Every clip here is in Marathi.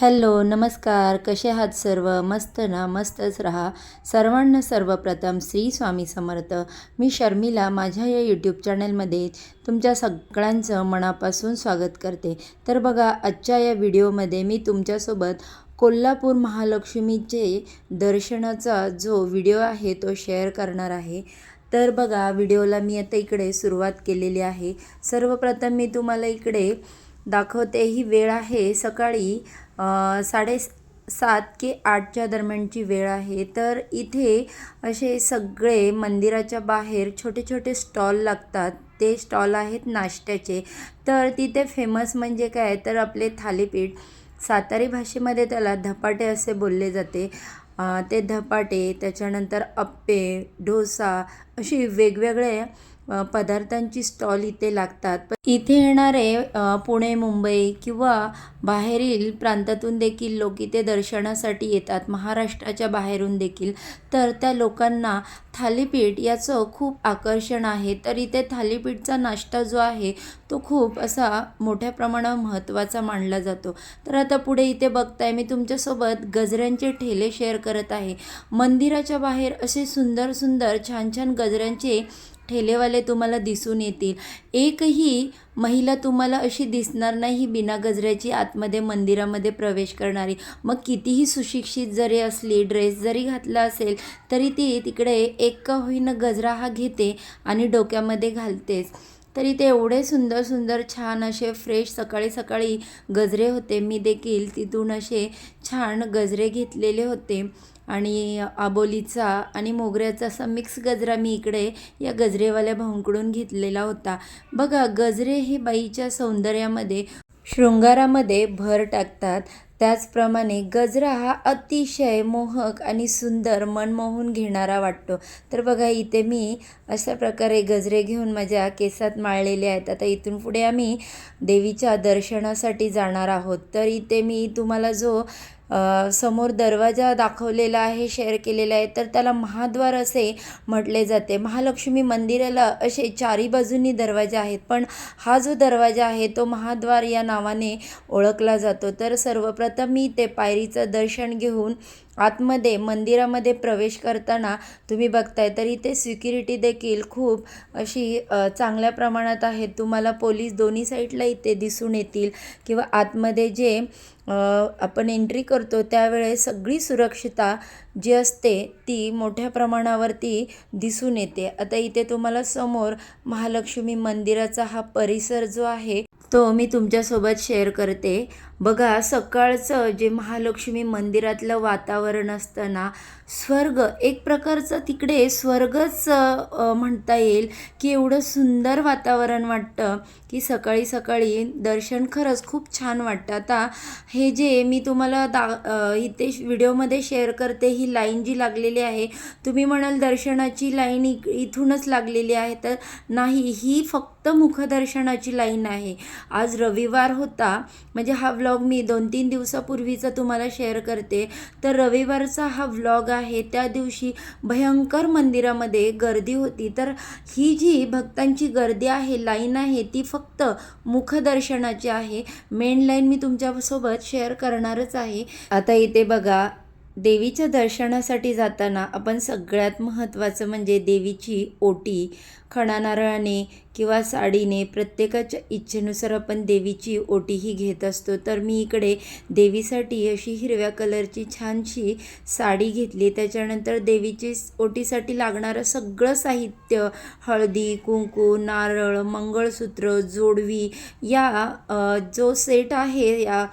हॅलो नमस्कार. कसे आहात सर्व? मस्त ना? मस्तच राहा. सर्वांना सर्वप्रथम श्री स्वामी समर्थ. मी शर्मिला माझ्या या यूट्यूब चॅनलमध्ये तुमच्या सगळ्यांचं मनापासून स्वागत करते. तर बघा आजच्या या व्हिडिओमध्ये मी तुमच्यासोबत कोल्हापूर महालक्ष्मीचे दर्शनाचा जो व्हिडिओ आहे तो शेअर करणार आहे. तर बघा व्हिडिओला मी आता इकडे सुरुवात केलेली आहे. सर्वप्रथम मी तुम्हाला इकडे दाखवते. ही वेळ आहे सकाळी साडे सात की आठच्या दरम्यानची वेळ आहे. तर इथे असे सगळे मंदिराच्या बाहेर छोटे छोटे स्टॉल लागतात. ते स्टॉल आहेत नाश्त्याचे. तर तिथे फेमस म्हणजे काय? तर आपले थालीपीठ. सातारी भाषेमध्ये त्याला धपाटे असे बोलले जाते. ते धपाटे त्याच्यानंतर अप्पे डोसा अशी वेगवेगळे पदार्थांची स्टॉल इथे लागतात. पण इथे येणारे पुणे मुंबई किंवा बाहेरील प्रांतातून देखील लोक इथे दर्शनासाठी येतात. महाराष्ट्राच्या बाहेरून देखील. तर त्या लोकांना थालीपीठ याचं खूप आकर्षण आहे. तर इथे थालीपीठचा नाश्ता जो आहे तो खूप असा मोठ्या प्रमाणावर महत्त्वाचा मानला जातो. तर आता पुढे इथे बघताय मी तुमच्यासोबत गजऱ्यांचे ठेले शेअर करत आहे. मंदिराच्या बाहेर असे सुंदर सुंदर छान छान गजऱ्यांचे ठेलेवाले तुम्हाला दिसून येतील. एकही महिला तुम्हाला अशी दिसणार नाही बिना गजऱ्याची आतमध्ये मंदिरामध्ये प्रवेश करणारी. मग कितीही सुशिक्षित जरी असली ड्रेस जरी घातला असेल तरी ती तिकडे एक का होईना गजरा हा घेते आणि डोक्यामध्ये घालतेच. तरी ते एवढे सुंदर सुंदर छान असे फ्रेश सकाळी सकाळी गजरे होते. मी देखील तिथून असे छान गजरे घेतलेले होते. आणि आबोलीचा आणि मोगऱ्याचा असा मिक्स गजरा मी इकडे या गजरेवाल्या भाऊंकडून घेतलेला होता. बघा गजरे हे बाईच्या सौंदर्यामध्ये शृंगारामध्ये भर टाकतात. त्याचप्रमाणे गजरा हा अतिशय मोहक आणि सुंदर मनमोहून घेणारा वाटतो. तर बघा इथे मी अशा प्रकारे गजरे घेऊन माझ्या केसात माळलेले आहेत. आता इथून पुढे आम्ही देवीच्या दर्शनासाठी जाणार आहोत. तर इथे मी तुम्हाला जो समोर दरवाजा दाखवलेला आहे शेअर केलेला आहे. तर त्याला महाद्वार असे म्हटले जाते. महालक्ष्मी मंदिराला असे चारी बाजूंनी दरवाजे आहेत. पण हा जो दरवाजा आहे तो महाद्वार या नावाने ओळखला जातो. तर सर्वप्रथम मी ते पायरीचं दर्शन घेऊन आतमध्ये मंदिरामध्ये प्रवेश करताना तुम्ही बघताय तर इथे सिक्युरिटी देखील खूप अशी चांगल्या प्रमाणात आहे तुम्हाला पोलीस दोन्ही साईडला इथे दिसून येतील. किंवा आतमध्ये जे आपण एंट्री करतो त्यावेळेस सगळी सुरक्षिता जी असते ती मोठ्या प्रमाणावरती दिसून येते. आता इथे तुम्हाला समोर महालक्ष्मी मंदिराचा हा परिसर जो आहे तो मी तुमच्यासोबत शेअर करते. बघा सकाळचं जे महालक्ष्मी मंदिरातलं वातावरण असतं ना स्वर्ग एक प्रकारचं तिकडे स्वर्गच म्हणता येईल की एवढं सुंदर वातावरण वाटतं की सकाळी सकाळी दर्शन खरंच खूप छान वाटतं. आता हे जे मी तुम्हाला दा इथे व्हिडिओमध्ये शेअर करते ही लाईन जी लागलेली आहे तुम्ही म्हणाल दर्शनाची लाईन इथूनच लागलेली आहे तर नाही ही फक्त मुखदर्शनाची लाईन आहे. आज रविवार होता. म्हणजे हा व्लॉग मी दोन तीन दिवसापूर्वीचा तुम्हाला शेअर करते. तर रविवारचा हा व्लॉग आहे. त्या दिवशी भयंकर मंदिरामध्ये गर्दी होती. तर ही जी भक्तांची गर्दी आहे लाईन आहे ती फक्त मुखदर्शनाची आहे. मेन लाईन मी तुमच्यासोबत शेअर करणारच आहे. आता इथे बघा देवीच्या दर्शनासाठी जाताना आपण सगळ्यात महत्त्वाचं म्हणजे देवीची ओटी खणा नारळाने किंवा साडीने प्रत्येकाच्या इच्छेनुसार आपण देवीची ओटीही घेत असतो. तर मी इकडे देवीसाठी अशी हिरव्या कलरची छानशी साडी घेतली. त्याच्यानंतर देवीची ओटीसाठी लागणारं सगळं साहित्य हळदी कुंकू नारळ मंगळसूत्र जोडवी या जो सेट आहे या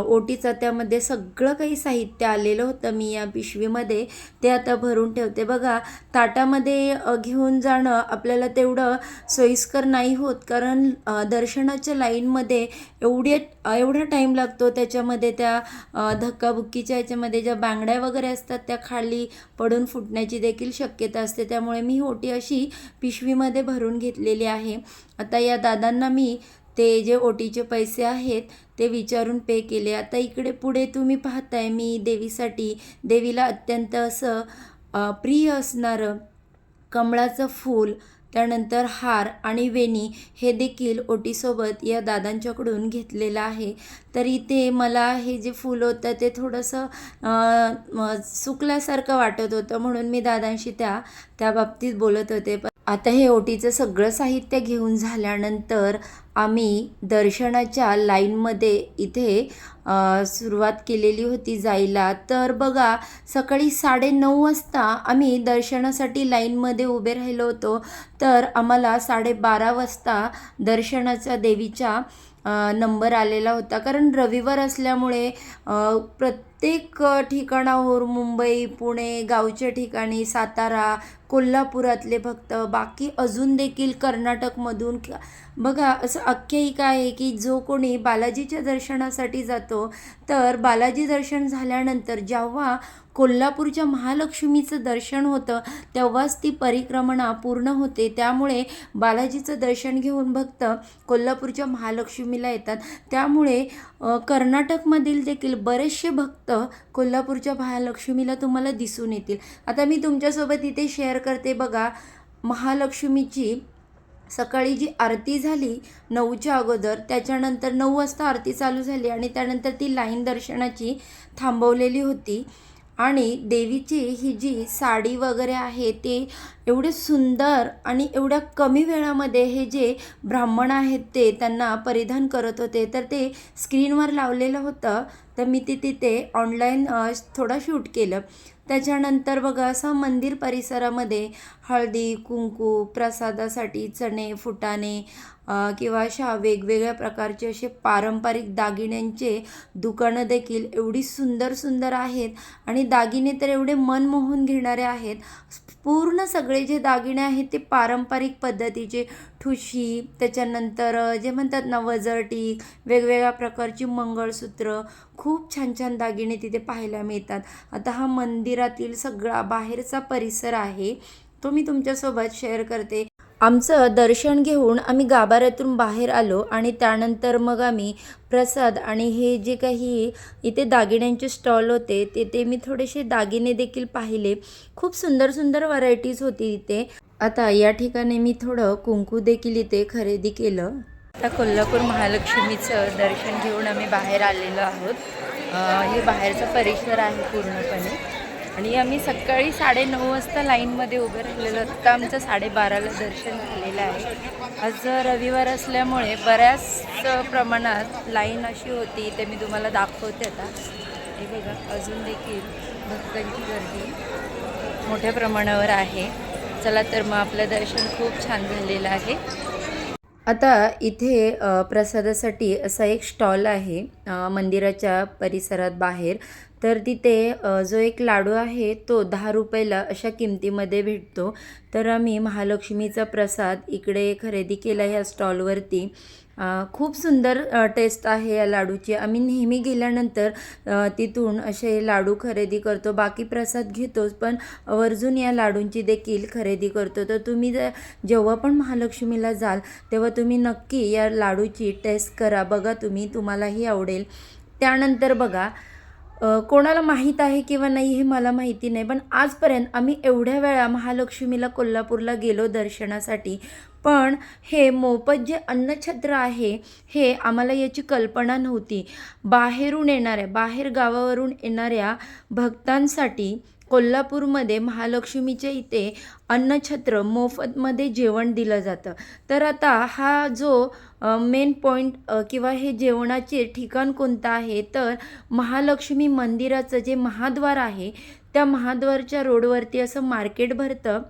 ओटीचा त्यामध्ये सगळं काही साहित्य आलेलं होतं मी या पिशवीमध्ये. ते आता भरून ठेवते. बघा ताटामध्ये घेऊन जाणं आपल्याला तेवढं सोयी सोयीस्कर नाही होत कारण दर्शनाच्या लाईनमध्ये एवढे एवढा टाईम लागतो त्याच्यामध्ये त्या धक्काबुक्कीच्या याच्यामध्ये ज्या बांगड्या वगैरे असतात त्या खाली पडून फुटण्याची देखील शक्यता असते. त्यामुळे मी ओटी अशी पिशवीमध्ये भरून घेतलेली आहे. आता या दादांना मी ते जे ओटीचे पैसे आहेत ते विचारून पे केले. आता इकडे पुढे तुम्ही पाहताय मी देवीसाठी देवीला अत्यंत असं प्रिय असणारं कमळाचं फूल त्यानंतर हार आणि वेणी हे देखील ओटीसोबत या दादांच्याकडून घेतलेलं आहे. तर इथे मला हे जे फूल होतं ते थोडंसं सुकल्यासारखं वाटत होतं म्हणून मी दादांशी त्या त्या बाबतीत बोलत होते. पण आता हे ओटीचं सगळं साहित्य घेऊन झाल्यानंतर आम्ही दर्शनाच्या लाईनमध्ये इथे सुरुवात केलेली होती जायला. तर बघा सकाळी साडेनऊ वाजता आम्ही दर्शनासाठी लाईनमध्ये उभे राहिलो होतो. तर आम्हाला साडेबारा वाजता दर्शनाच्या देवीच्या नंबर आलेला होता. कारण रविवार असल्यामुळे प्रत्येक ठिकाणावर मुंबई पुणे गावच्या ठिकाणी सातारा कोल्हापुरातले भक्त बाकी अजून देखील कर्नाटकमधून बघा असं आख्यायिका आहे की जो कोणी बालाजीच्या दर्शनासाठी जातो तर बालाजी दर्शन झाल्यानंतर जेव्हा कोल्हापूरच्या महालक्ष्मीचं दर्शन होतं तेव्हाच ती परिक्रमणा पूर्ण होते. त्यामुळे बालाजीचं दर्शन घेऊन भक्त कोल्हापूरच्या महालक्ष्मीला येतात. त्यामुळे कर्नाटकमधील देखील बरेचसे भक्त कोल्हापूरच्या महालक्ष्मीला तुम्हाला दिसून येतील. आता मी तुमच्यासोबत इथे शेअर करते बघा. महालक्ष्मीची सकाळी जी आरती झाली नऊच्या अगोदर त्याच्यानंतर नऊ वाजता आरती चालू झाली आणि त्यानंतर ती लाईन दर्शनाची थांबवलेली होती. आणि देवीची ही जी साडी वगैरे आहे ते एवढे सुंदर आणि एवढ्या कमी वेळामध्ये हे जे ब्राह्मण आहेत ते त्यांना परिधान करत होते. तर ते स्क्रीनवर लावलेलं होतं. तर मी ते तिथे ऑनलाईन थोडं शूट केलं. त्याच्यानंतर बघा असं मंदिर परिसरामध्ये हळदी कुंकू प्रसादासाठी चणे फुटाणे किंवा अशा वेगवेगळ्या प्रकारचे असे पारंपरिक दागिन्यांचे दुकानं देखील एवढी सुंदर सुंदर आहेत. आणि दागिने तर एवढे मन मोहून घेणारे आहेत. पूर्ण सगळे जे दागिने आहेत ते पारंपरिक पद्धतीचे. ठुशी त्याच्यानंतर जे म्हणतात ना वजरटीक वेगवेगळ्या प्रकारची मंगळसूत्र खूप छान छान दागिने तिथे पाहायला मिळतात. आता हा मंदिरातील सगळा बाहेरचा परिसर आहे तो मी तुमच्यासोबत शेअर करते. आमचं दर्शन घेऊन आम्ही गाभाऱ्यातून बाहेर आलो आणि त्यानंतर मग आम्ही प्रसाद आणि हे जे काही इथे दागिन्यांचे स्टॉल होते ते ते मी थोडेसे दागिने देखील पाहिले. खूप सुंदर सुंदर व्हरायटीज होती इथे. आता या ठिकाणी मी थोडं कुंकू देखील इथे खरेदी केलं. आता कोल्हापूर महालक्ष्मीचं दर्शन घेऊन आम्ही बाहेर आलेलो आहोत. हे बाहेरचा परिसर आहे पूर्णपणे. आणि आम्ही सकाळी साडेनऊ वाजता लाईनमध्ये उभे राहिलेलो आत्ता आमचं साडेबाराला दर्शन झालेलं आहे. आज रविवार असल्यामुळे बऱ्याच प्रमाणात लाईन अशी होती ते मी तुम्हाला दाखवते आता. हे बघा अजून देखील भक्तांची गर्दी मोठ्या प्रमाणावर आहे. चला तर मग आपलं दर्शन खूप छान झालेलं आहे. आता इथे प्रसादासाठी असा एक स्टॉल आहे. मंदिराच्या परिसरात बाहेर. तर तिथे जो एक लाडू आहे तो दहा रुपयाला अशा किमतीमध्ये भेटतो. तर आम्ही महालक्ष्मीचा प्रसाद इकडे खरेदी केला ह्या स्टॉलवरती. खूप सुंदर टेस्ट आहे या लाडूची. आम्ही नेहमी गेल्यानंतर तिथून असे लाडू खरेदी करतो. बाकी प्रसाद घेतोच पण आवर्जून या लाडूंची देखील खरेदी करतो. तर तुम्ही जर जेव्हा पण महालक्ष्मीला जाल तेव्हा तुम्ही नक्की या लाडूची टेस्ट करा. बघा तुम्ही तुम्हालाही आवडेल. त्यानंतर बघा कोणाला माहीत आहे किंवा नाही हे मला माहिती नाही पण आजपर्यंत आम्ही एवढ्या वेळा महालक्ष्मीला कोल्हापूरला गेलो दर्शनासाठी. पण हे मोफत जे अन्नछत्र आहे हे आम्हाला याची कल्पना नव्हती. बाहेरून येणाऱ्या बाहेर गावावरून येणाऱ्या भक्तांसाठी कोल्हापूरमध्ये महालक्ष्मीच्या इथे अन्नछत्र मोफतमध्ये जेवण दिलं जातं. तर आता हा जो मेन पॉईंट किंवा हे जेवणाचे ठिकाण कोणतं आहे तर महालक्ष्मी मंदिराचं जे महाद्वार आहे त्या महाद्वारच्या रोडवरती असं मार्केट भरतं.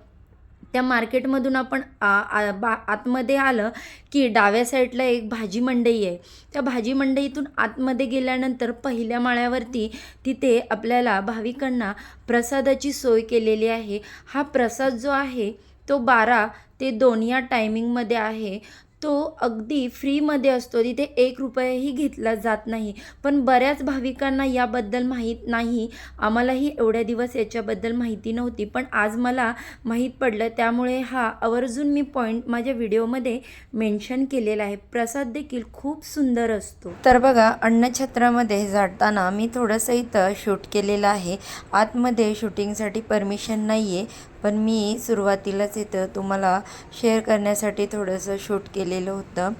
त्या मार्केटमधून आपण आ, बा आतमध्ये आलं की डाव्या साईडला एक भाजी मंडई आहे. त्या भाजी मंडईतून आतमध्ये गेल्यानंतर पहिल्या माळ्यावरती तिथे आपल्याला भाविकांना प्रसादाची सोय केलेली आहे. हा प्रसाद जो आहे तो बारा ते दोन या टायमिंगमध्ये आहे. तो अगदी फ्रीमध्ये असतो. तिथे एक रुपयाही घेतला जात नाही. पण बऱ्याच भाविकांना याबद्दल माहीत नाही. आम्हालाही एवढ्या दिवस याच्याबद्दल माहिती नव्हती. पण आज मला माहीत पडलं. त्यामुळे हा आवर्जून मी पॉईंट माझ्या व्हिडिओमध्ये मेन्शन केलेला आहे. प्रसाद देखील खूप सुंदर असतो. तर बघा अन्नछत्रामध्ये जाताना मी थोडंसं इथं शूट केलेलं आहे. आतमध्ये शूटिंगसाठी परमिशन नाही आहे पण मी सुरुवातीलाच इथं तुम्हाला शेअर करण्यासाठी थोडंसं शूट केलेलं होतं.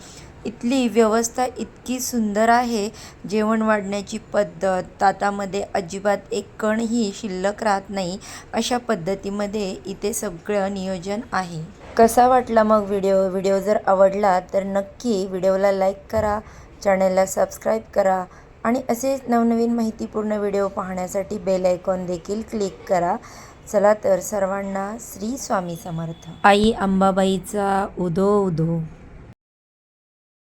इथली व्यवस्था इतकी सुंदर आहे जेवण वाढण्याची पद्धत ताटामध्ये अजिबात एक कणही शिल्लक राहत नाही अशा पद्धतीमध्ये इथे सगळं नियोजन आहे. कसा वाटला मग व्हिडिओ? व्हिडिओ जर आवडला तर नक्की व्हिडिओला लाईक करा चॅनलला सबस्क्राईब करा आणि असेच नवनवीन माहितीपूर्ण व्हिडिओ पाहण्यासाठी बेल आयकॉन देखील क्लिक करा. चला तर सर्वांना श्री स्वामी समर्थ. आई अंबाबाईचा उदो उदो.